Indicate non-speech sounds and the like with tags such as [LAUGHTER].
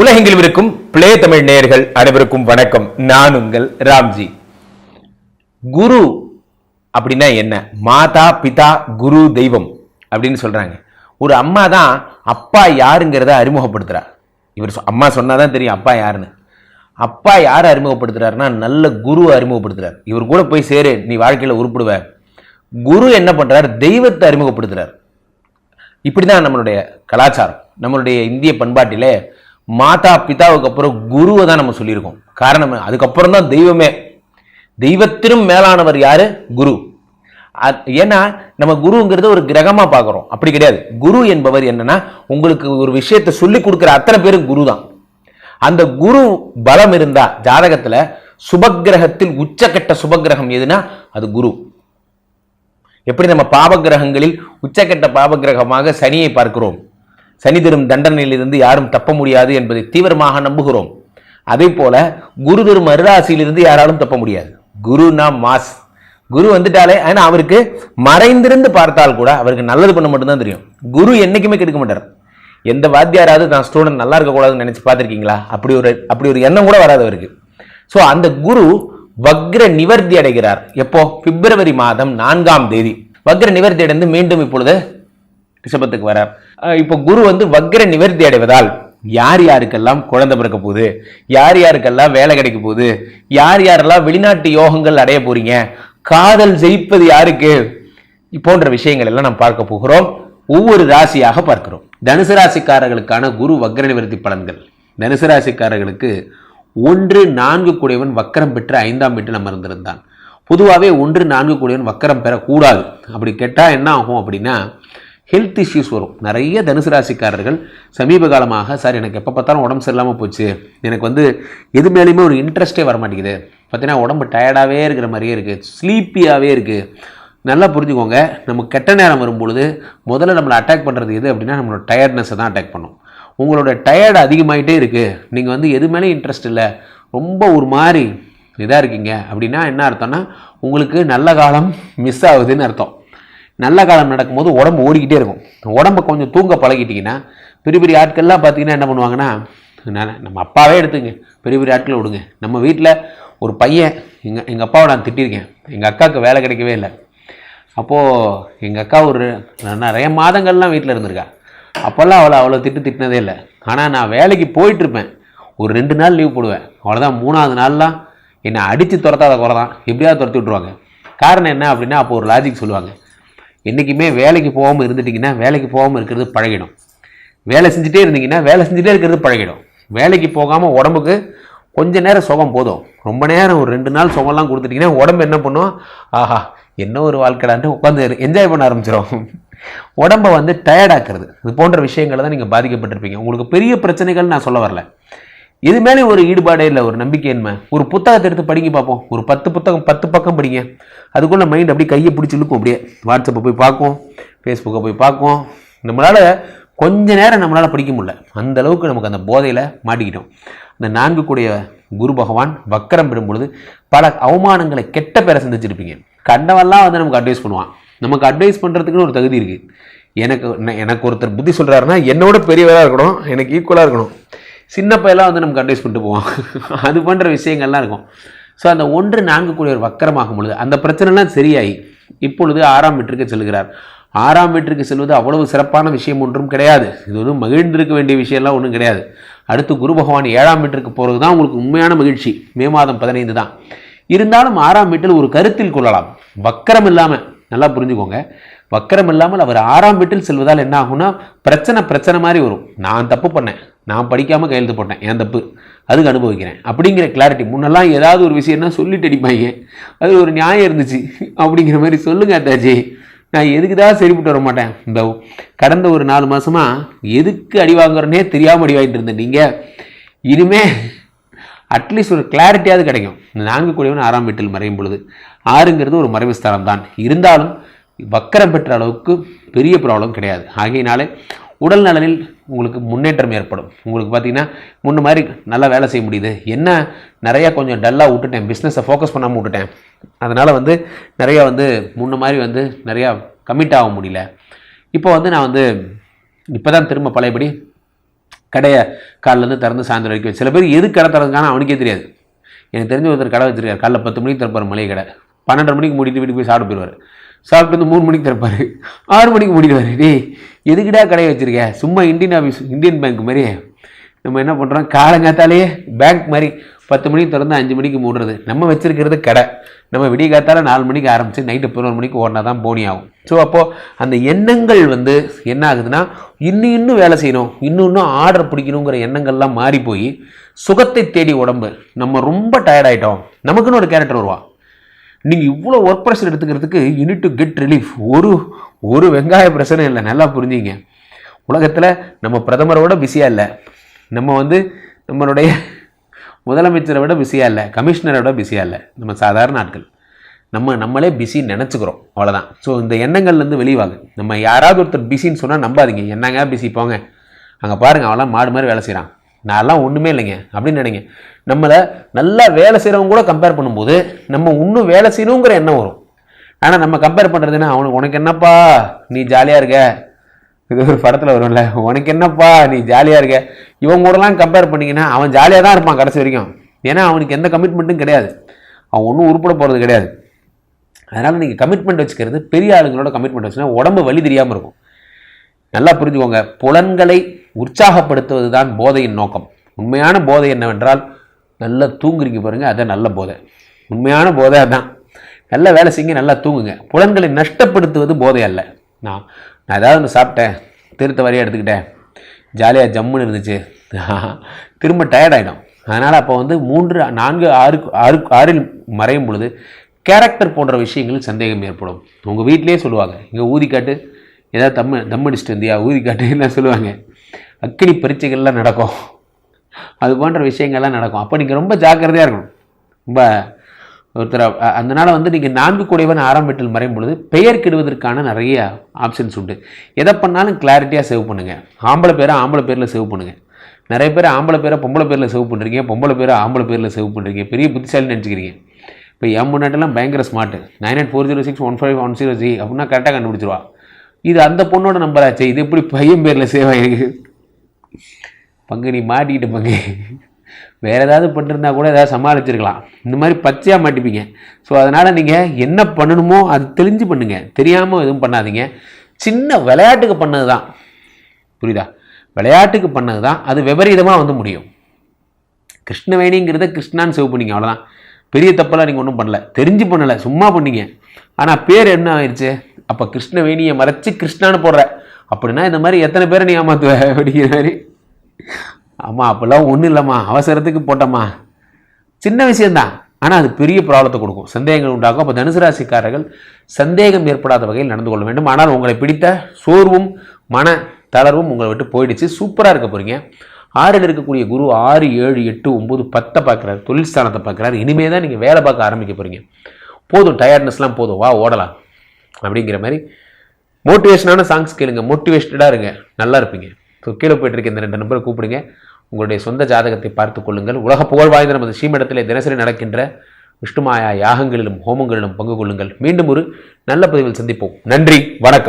உலகெங்கில் இருக்கும் பிளே தமிழ் நேயர்கள் அனைவருக்கும் வணக்கம். நான் உங்கள் ராம்ஜி. குரு அப்படின்னா என்ன? மாதா பிதா குரு தெய்வம் அப்படின்னு சொல்றாங்க. ஒரு அம்மா தான் அப்பா யாருங்கிறத அறிமுகப்படுத்துறா. இவர் அம்மா சொன்னாதான் தெரியும் அப்பா யாருன்னு. அப்பா யார் அறிமுகப்படுத்துறாருன்னா நல்ல குரு அறிமுகப்படுத்துறார். இவர் கூட போய் சேரு நீ வாழ்க்கையில் உருப்பிடுவ. குரு என்ன பண்றார்? தெய்வத்தை அறிமுகப்படுத்துறார். இப்படிதான் நம்மளுடைய கலாச்சாரம். நம்மளுடைய இந்திய பண்பாட்டிலே மாதா பிதாவுக்கு அப்புறம் குருவை தான் நம்ம சொல்லியிருக்கோம். காரணம் அதுக்கப்புறம் தான் தெய்வமே. தெய்வத்திலும் மேலானவர் யாரு? குரு. ஏன்னா நம்ம குருங்கிறது ஒரு கிரகமா பார்க்குறோம். அப்படி கிடையாது. குரு என்பவர் என்னன்னா உங்களுக்கு ஒரு விஷயத்தை சொல்லி கொடுக்குற அத்தனை பேரும் குரு தான். அந்த குரு பலம் இருந்தா ஜாதகத்தில் சுபக்கிரகத்தில் உச்சக்கட்ட சுபக்கிரகம் எதுனா அது குரு. எப்படி நம்ம பாபகிரகங்களில் உச்சக்கட்ட பாபகிரகமாக சனியை பார்க்கிறோம்? சனி தரும் தண்டனையிலிருந்து யாரும் தப்ப முடியாது என்பதை தீவிரமாக நம்புகிறோம். அதே போல குரு தரும் அருளாசியிலிருந்து யாராலும் தப்ப முடியாது. குருனா மாஸ். குரு வந்துட்டாலே ஆனால் அவருக்கு மறைந்திருந்து பார்த்தால் கூட அவருக்கு நல்லது பண்ண மட்டும்தான் தெரியும். குரு என்னைக்குமே கெடுக்க மாட்டார். எந்த வாத்தியாராவது தான் ஸ்டூடெண்ட் நல்லா இருக்கக்கூடாதுன்னு நினச்சி பார்த்துருக்கீங்களா? அப்படி ஒரு அப்படி ஒரு எண்ணம் கூட வராது அவருக்கு. ஸோ அந்த குரு வக்ர நிவர்த்தி அடைகிறார். எப்போ? பிப்ரவரி மாதம் நான்காம் தேதி. வக்ர நிவர்த்தி அடைந்து மீண்டும் இப்பொழுது ரிஷபத்துக்கு வரார். இப்போ குரு வந்து வக்ர நிவர்த்தி அடைவதால் யார் யாருக்கெல்லாம் குழந்தை பிறக்க போகுது? யார் யாருக்கெல்லாம் வேலை கிடைக்க போகுது? யார் யாரெல்லாம் வெளிநாட்டு யோகங்கள் அடைய போறீங்க? காதல் ஜெயிப்பது யாருக்கு? போன்ற விஷயங்கள் எல்லாம் நாம் பார்க்க போகிறோம். ஒவ்வொரு ராசியாக பார்க்கிறோம். தனுசு ராசிக்காரர்களுக்கான குரு வக்ர நிவர்த்தி பலன்கள். தனுசு ராசிக்காரர்களுக்கு ஒன்று நான்கு கூடியவன் வக்கரம் பெற்று ஐந்தாம் வீட்டில் அமர்ந்திருந்தான். பொதுவாகவே ஒன்று நான்கு கூடியவன் வக்கரம் பெறக்கூடாது. அப்படி கேட்டால் என்ன ஆகும் அப்படின்னா ஹெல்த் இஷ்யூஸ் வரும். நிறைய தனுசு ராசிக்காரர்கள் சமீப காலமாக சார் எனக்கு எப்போ பார்த்தாலும் உடம்பு சரியில்லாமல் போச்சு. எனக்கு வந்து எது மேலேயுமே ஒரு இன்ட்ரெஸ்ட்டே வர மாட்டேங்குது பார்த்தீங்கன்னா உடம்பு டயர்டாகவே இருக்கிற மாதிரியே இருக்குது ஸ்லீப்பியாகவே இருக்குது நல்லா புரிஞ்சுக்கோங்க. நம்ம கெட்ட நேரம் வரும்பொழுது முதல்ல நம்மளை அட்டாக் பண்ணுறது எது அப்படின்னா நம்மளோட டயர்ட்னஸை தான் அட்டாக் பண்ணும். உங்களோட டயர்டு அதிகமாகிட்டே இருக்குது நீங்கள் வந்து எது மேலே இன்ட்ரெஸ்ட் இல்லை. ரொம்ப ஒரு மாதிரி இதாக இருக்கீங்க அப்படின்னா என்ன அர்த்தம்னா உங்களுக்கு நல்ல காலம் மிஸ் ஆகுதுன்னு அர்த்தம். நல்ல காலம் நடக்கும்போது உடம்பு ஓடிக்கிட்டே இருக்கும். உடம்ப கொஞ்சம் தூங்க பழகிட்டிங்கன்னா பெரிய பெரிய ஆட்கள்லாம் பார்த்தீங்கன்னா என்ன பண்ணுவாங்கன்னா நான் நம்ம அப்பாவே எடுத்துங்க. பெரிய பெரிய ஆட்களை விடுங்க. நம்ம வீட்டில் ஒரு பையன் எங்கள் எங்கள் அப்பாவை நான் திட்டியிருக்கேன் எங்கள் அக்காவுக்கு வேலை கிடைக்கவே இல்லை. அப்போது எங்கள் அக்கா ஒரு நிறைய மாதங்கள்லாம் வீட்டில் இருந்திருக்கா. அப்போல்லாம் அவளை அவ்வளோ திட்டு திட்டினதே இல்லை. ஆனால் நான் வேலைக்கு போயிட்டுருப்பேன். ஒரு ரெண்டு நாள் லீவ் போடுவேன். அவ்வளோதான் மூணாவது நாள்லாம் என்னை அடித்து துரத்தாத குறை தான். எப்படியாவது துரத்தி விட்ருவாங்க காரணம் என்ன அப்படின்னா அப்போ ஒரு லாஜிக் சொல்லுவாங்க. என்றைக்குமே வேலைக்கு போகாமல் இருந்துட்டிங்கன்னா வேலைக்கு போகாமல் இருக்கிறது பழகிடும். வேலை செஞ்சுட்டே இருந்தீங்கன்னா வேலை செஞ்சுட்டே இருக்கிறது பழகிடும். வேலைக்கு போகாமல் உடம்புக்கு கொஞ்ச நேரம் சுகம் போதும். ரொம்ப நேரம் ஒரு ரெண்டு நாள் சுகம்லாம் கொடுத்துட்டிங்கன்னா உடம்பு என்ன பண்ணும்? ஆஹா என்ன ஒரு வாழ்க்கைடான்ட்டு உட்காந்து என்ஜாய் பண்ண ஆரம்பிச்சிடும் உடம்பை வந்து டயர்டாக்குறது இது போன்ற விஷயங்களை தான் நீங்கள் பாதிக்கப்பட்டிருப்பீங்க. உங்களுக்கு பெரிய பிரச்சனைகள் நான் சொல்ல வரல. இது மேலே ஒரு ஈடுபாடே இல்லை ஒரு நம்பிக்கை என்ன ஒரு புத்தகத்தை எடுத்து படிங்க பார்ப்போம். ஒரு பத்து புத்தகம் பத்து பக்கம் படிங்க. அதுக்குள்ள மைண்ட் அப்படியே கையை பிடிச்சி இழுக்கும் அப்படியே. வாட்ஸ்அப்பை போய் பார்க்கும் ஃபேஸ்புக்கை போய் பார்க்கும். நம்மளால் கொஞ்ச நேரம் நம்மளால் படிக்க முடியல. அந்த அளவுக்கு நமக்கு அந்த போதையில் மாட்டிக்கிட்டோம். அந்த நான்கு கூடிய குரு பகவான் வக்கரம் பெறும் பொழுது பல அவமானங்களை கெட்ட பேரை சந்திச்சிருப்பீங்க. கண்டவெல்லாம் வந்து நமக்கு அட்வைஸ் பண்ணுவான். நமக்கு அட்வைஸ் பண்ணுறதுக்குன்னு ஒரு தகுதி இருக்குது எனக்கு எனக்கு ஒருத்தர் புத்தி சொல்கிறாருன்னா என்னோட பெரியவராக இருக்கணும் எனக்கு ஈக்குவலாக இருக்கணும். சின்ன பையெல்லாம் வந்து நமக்கு அட்வைஸ் பண்ணிட்டு போவோம் அது போன்ற விஷயங்கள்லாம் இருக்கும். ஸோ அந்த ஒன்று நான்கு கூடிய வக்கரமாகும் பொழுது அந்த பிரச்சனைலாம் சரியாகி இப்பொழுது ஆறாம் வீட்டிற்கு செல்கிறார். ஆறாம் வீட்டிற்கு செல்வது அவ்வளவு சிறப்பான விஷயம் ஒன்றும் கிடையாது. இது வந்து மகிழ்ந்திருக்க வேண்டிய விஷயம்லாம் ஒன்றும் கிடையாது. அடுத்து குரு பகவான் ஏழாம் வீட்டிற்கு போகிறது தான் உங்களுக்கு உண்மையான மகிழ்ச்சி. மே மாதம் பதினைந்து தான். இருந்தாலும் ஆறாம் வீட்டில் ஒரு கருத்தில் கொள்ளலாம். வக்கரம் இல்லாமல் நல்லா புரிஞ்சுக்கோங்க. வக்கரம் இல்லாமல் அவர் ஆறாம் வீட்டில் செல்வதால் என்ன ஆகும்னா பிரச்சனை பிரச்சனை மாதிரி வரும். நான் தப்பு பண்ணேன். நான் படிக்காமல் கையெழுத்து போட்டேன். என் தப்பு. அதுக்கு அனுபவிக்கிறேன். அப்படிங்கிற கிளாரிட்டி முன்னெல்லாம் ஏதாவது ஒரு விஷயம்னா சொல்லிட்டு அடிப்பாங்க அது ஒரு நியாயம் இருந்துச்சு. அப்படிங்கிற மாதிரி சொல்லுங்க அத்தாச்சி. நான் எதுக்கு தான் சரிப்பட்டு வர மாட்டேன்? இந்த கடந்த ஒரு நாலு மாதமாக எதுக்கு அடி வாங்குறேனே தெரியாமல் அடி வாங்கிட்டு இருந்தேன் நீங்கள் இனிமே அட்லீஸ்ட் ஒரு கிளாரிட்டியாவது கிடைக்கும். நாங்கள் நான்கு கூடியவன் ஆறாம் வீட்டில் மறையும் பொழுது. ஆறுங்கிறது ஒரு மறைவு ஸ்தலம் தான் இருந்தாலும் வக்கரம் பெற்ற அளவுக்கு பெரிய ப்ராப்ளம் கிடையாது. ஆகையினாலே உடல் நலனில் உங்களுக்கு முன்னேற்றம் ஏற்படும். உங்களுக்கு பார்த்தீங்கன்னா முன்ன மாதிரி நல்லா வேலை செய்ய முடியுது. என்ன நிறையா கொஞ்சம் டல்லாக விட்டுட்டேன். பிஸ்னஸை ஃபோக்கஸ் பண்ணாமல் விட்டுட்டேன். அதனால் வந்து நிறையா வந்து முன்ன மாதிரி வந்து நிறையா கமிட் ஆக முடியல. இப்போ வந்து நான் வந்து இப்போ தான் திரும்ப பழையபடி கடையை காலிலேருந்து திறந்து சாயந்தரம் வரைக்கும் சில பேர் எது கடை திறந்துக்கான அவனுக்கே தெரியாது. எனக்கு தெரிஞ்ச ஒருத்தர் கடை வச்சிருக்காரு. காலைல பத்து மணிக்கு திறப்பார் மளிகை கடை. பன்னெண்டு மணிக்கு மூடிட்டு வீட்டுக்கு போய் சாப்பிட்டு போயிடுவார். சாப்பிட்டு வந்து மூணு மணிக்கு திறப்பார். ஆறு மணிக்கு மூடிடுவார் டேய் எதுக்குடா கடையை வச்சுருக்க? சும்மா இந்தியன் ஆஃபீஸ் இந்தியன் பேங்க் மாதிரி. நம்ம என்ன பண்ணுறோம் காலங்காத்தாலேயே பேங்க் மாதிரி பத்து மணிக்கு திறந்து அஞ்சு மணிக்கு மூடுறது. நம்ம வச்சுருக்கிறது கடை. நம்ம விடிய காத்தால நாலு மணிக்கு ஆரம்பித்து நைட்டு பதினோரு மணிக்கு ஓடினா தான் போனி ஆகும். ஸோ அப்போது அந்த எண்ணங்கள் வந்து என்ன ஆகுதுன்னா இன்னும் இன்னும் வேலை செய்யணும். இன்னும் இன்னும் ஆர்டர் பிடிக்கணுங்கிற எண்ணங்கள்லாம் மாறி போய் சுகத்தை தேடி உடம்பு. நம்ம ரொம்ப டயர்ட் ஆகிட்டோம் நமக்குன்னு ஒரு கேரக்டர் வருவா நீங்கள் இவ்வளோ work pressure எடுத்துக்கிறதுக்கு you need to get relief ஒரு ஒரு வெங்காய பிரச்சனை இல்லை. நல்லா புரிஞ்சுங்க. உலகத்தில் நம்ம பிரதமரோட பிஸியாக இல்லை. நம்ம வந்து நம்மளுடைய முதலமைச்சரை விட பிஸியாக இல்லை. கமிஷனரை விட பிஸியாக இல்லை. நம்ம சாதாரண ஆட்கள். நம்ம நம்மளே பிஸின்னு நினச்சிக்கிறோம். அவ்வளோதான் ஸோ இந்த எண்ணங்கள்லேருந்து வெளிவாங்க நம்ம யாராவது ஒருத்தர் பிஸின்னு சொன்னால் நம்பாதீங்க. என்னங்க பிஸி போங்க? அங்கே பாருங்கள் அவெல்லாம் மாடு மாதிரி வேலை செய்கிறான் நான்லாம் ஒன்றுமே இல்லைங்க. அப்படின்னு நினைங்க. நம்மளை நல்லா வேலை செய்கிறவங்க கூட கம்பேர் பண்ணும்போது நம்ம இன்னும் வேலை செய்யணுங்கிற எண்ணம் வரும். ஆனால் நம்ம கம்பேர் பண்ணுறதுன்னா அவனுக்கு உனக்கு என்னப்பா? நீ ஜாலியாக இருக்க. இது ஒரு படத்தில் வரும்ல. உனக்கு என்னப்பா? நீ ஜாலியாக இருக்க. இவங்க கூடலாம் கம்பேர் பண்ணிங்கன்னா அவன் ஜாலியாக தான் இருப்பான் கடைசி வரைக்கும். ஏன்னா அவனுக்கு எந்த கமிட்மெண்ட்டும் கிடையாது. அவன் ஒன்றும் உருப்பட போகிறது கிடையாது. அதனால் நீங்கள் கமிட்மெண்ட் வச்சுக்கிறது பெரிய ஆளுங்களோட கமிட்மெண்ட் வச்சுன்னா உடம்பு வலி தெரியாமல் இருக்கும். நல்லா புரிஞ்சுக்கோங்க. புலன்களை உற்சாகப்படுத்துவது தான் போதையின் நோக்கம். உண்மையான போதை என்னவென்றால் நல்லா தூங்குறீங்க பாருங்கள் அதான் நல்ல போதை. உண்மையான போதை அதுதான் நல்லா வேலை செய்யுங்க நல்லா தூங்குங்க. புலன்களை நஷ்டப்படுத்துவது போதை அல்ல. நான் நான் ஏதாவது ஒன்று சாப்பிட்டேன் திருத்த வரையாக எடுத்துக்கிட்டேன். ஜாலியாக ஜம்முன்னு இருந்துச்சு. [LAUGHS] திரும்ப டயர்டாயிடும் அதனால் அப்போ வந்து மூன்று நான்கு ஆறு ஆறு ஆறில் மறையும் பொழுது கேரக்டர் போன்ற விஷயங்களில் சந்தேகம் ஏற்படும். உங்கள் வீட்டிலேயே சொல்லுவாங்க. இங்கே ஊதி காட்டு ஏதாவது தம்மு தம் அடிச்சுட்டு இருந்தியா ஊதி காட்டு என்ன சொல்லுவாங்க. அக்கினி பரீட்சைகள்லாம் நடக்கும். அது போன்ற விஷயங்கள்லாம் நடக்கும். அப்போ நீங்கள் ரொம்ப ஜாக்கிரதையாக இருக்கணும். ரொம்ப ஒருத்தர் அதனால் வந்து நீங்கள் நான்கு கூடையவன் ஆறாம் வீட்டில் மறையும் பொழுது பெயர் கெடுவதற்கான நிறைய ஆப்ஷன்ஸ் உண்டு. எதை பண்ணாலும் கிளாரிட்டியாக சேவ் பண்ணுங்கள் ஆம்பளை பேரை ஆம்பளை பேரில் சேவ் பண்ணுங்கள் நிறைய பேர் ஆம்பளை பேரை பொம்பளை பேரில் சேவ் பண்ணுறீங்க பொம்பளை பேரை ஆம்பளை பேரில் சேவ் பண்ணுறீங்க பெரிய புத்திசாலி நினச்சிக்கிறீங்க. இப்போ என் முன்னாடிலாம் பயங்கர smart nine eight four zero six one five one zero G அப்படின்னா கரெக்டாக கண்டுபிடிச்சிருவா. இது அந்த பொண்ணோட நம்பராச்சு இது எப்படி பையன் பேரில் சேவ் ஆகிருக்கு பங்கு நீ மாட்டிக்கிட்ட பங்கு. வேறு ஏதாவது பண்ணிருந்தா கூட ஏதாவது சமாளிச்சிருக்கலாம். இந்த மாதிரி பச்சையாக மாட்டிப்பீங்க. ஸோ அதனால் நீங்கள் என்ன பண்ணணுமோ அது தெரிஞ்சு பண்ணுங்கள் தெரியாமல் எதுவும் பண்ணாதீங்க. சின்ன விளையாட்டுக்கு பண்ணது தான் புரியுதா? விளையாட்டுக்கு பண்ணது தான் அது விபரீதமாக வந்து முடியும். கிருஷ்ணவேணிங்கிறத கிருஷ்ணான்னு சேவ் பண்ணிங்க. அவ்வளோதான் பெரிய தப்பெல்லாம் நீங்கள் ஒன்றும் பண்ணல. தெரிஞ்சு பண்ணலை. சும்மா பண்ணீங்க. ஆனால் பேர் என்ன ஆயிடுச்சு? அப்போ கிருஷ்ணவேணியை மறைச்சி கிருஷ்ணான்னு போடுற. அப்படின்னா இந்த மாதிரி எத்தனை பேரை நீ ஏமாத்துவ? அப்படிங்கிற மாதிரி. ஆமாம் அப்போல்லாம் ஒன்றும் இல்லைம்மா. அவசரத்துக்கு போட்டம்மா. சின்ன விஷயந்தான் ஆனால் அது பெரிய ப்ராப்ளத்தை கொடுக்கும். சந்தேகங்கள் உண்டாகும். அப்போ தனுசு ராசிக்காரர்கள் சந்தேகம் ஏற்படாத வகையில் நடந்து கொள்ள வேண்டும். ஆனால் உங்களை பிடித்த சோர்வும் மன தளர்வும் உங்களை விட்டு போயிடுச்சு. சூப்பராக இருக்க போகிறீங்க ஆறில் இருக்கக்கூடிய குரு ஆறு ஏழு எட்டு ஒம்பது பத்தை பார்க்குறாரு. தொழில் ஸ்தானத்தை பார்க்குறாரு. இனிமே தான் நீங்கள் வேலை பார்க்க ஆரம்பிக்க போகிறீங்க போதும். டயர்ட்னஸ்லாம் போதும். வா ஓடலாம். அப்படிங்கிற மாதிரி மோட்டிவேஷனான சாங்ஸ் கேளுங்க. மோட்டிவேஷனடாக இருங்க. நல்லா இருப்பீங்க. ஸோ கீழே போயிட்டு இருக்க இந்த ரெண்டு நம்பரை கூப்பிடுங்க. உங்களுடைய சொந்த ஜாதகத்தை பார்த்து கொள்ளுங்கள். உலக புகழ் வாய்ந்த நமது ஸ்ரீமடத்தில் தினசரி நடக்கின்ற விஷ்ணுமாயா யாகங்களிலும் ஹோமங்களிலும் பங்கு கொள்ளுங்கள். மீண்டும் ஒரு நல்ல பதிவில் சந்திப்போம். நன்றி. வணக்கம்.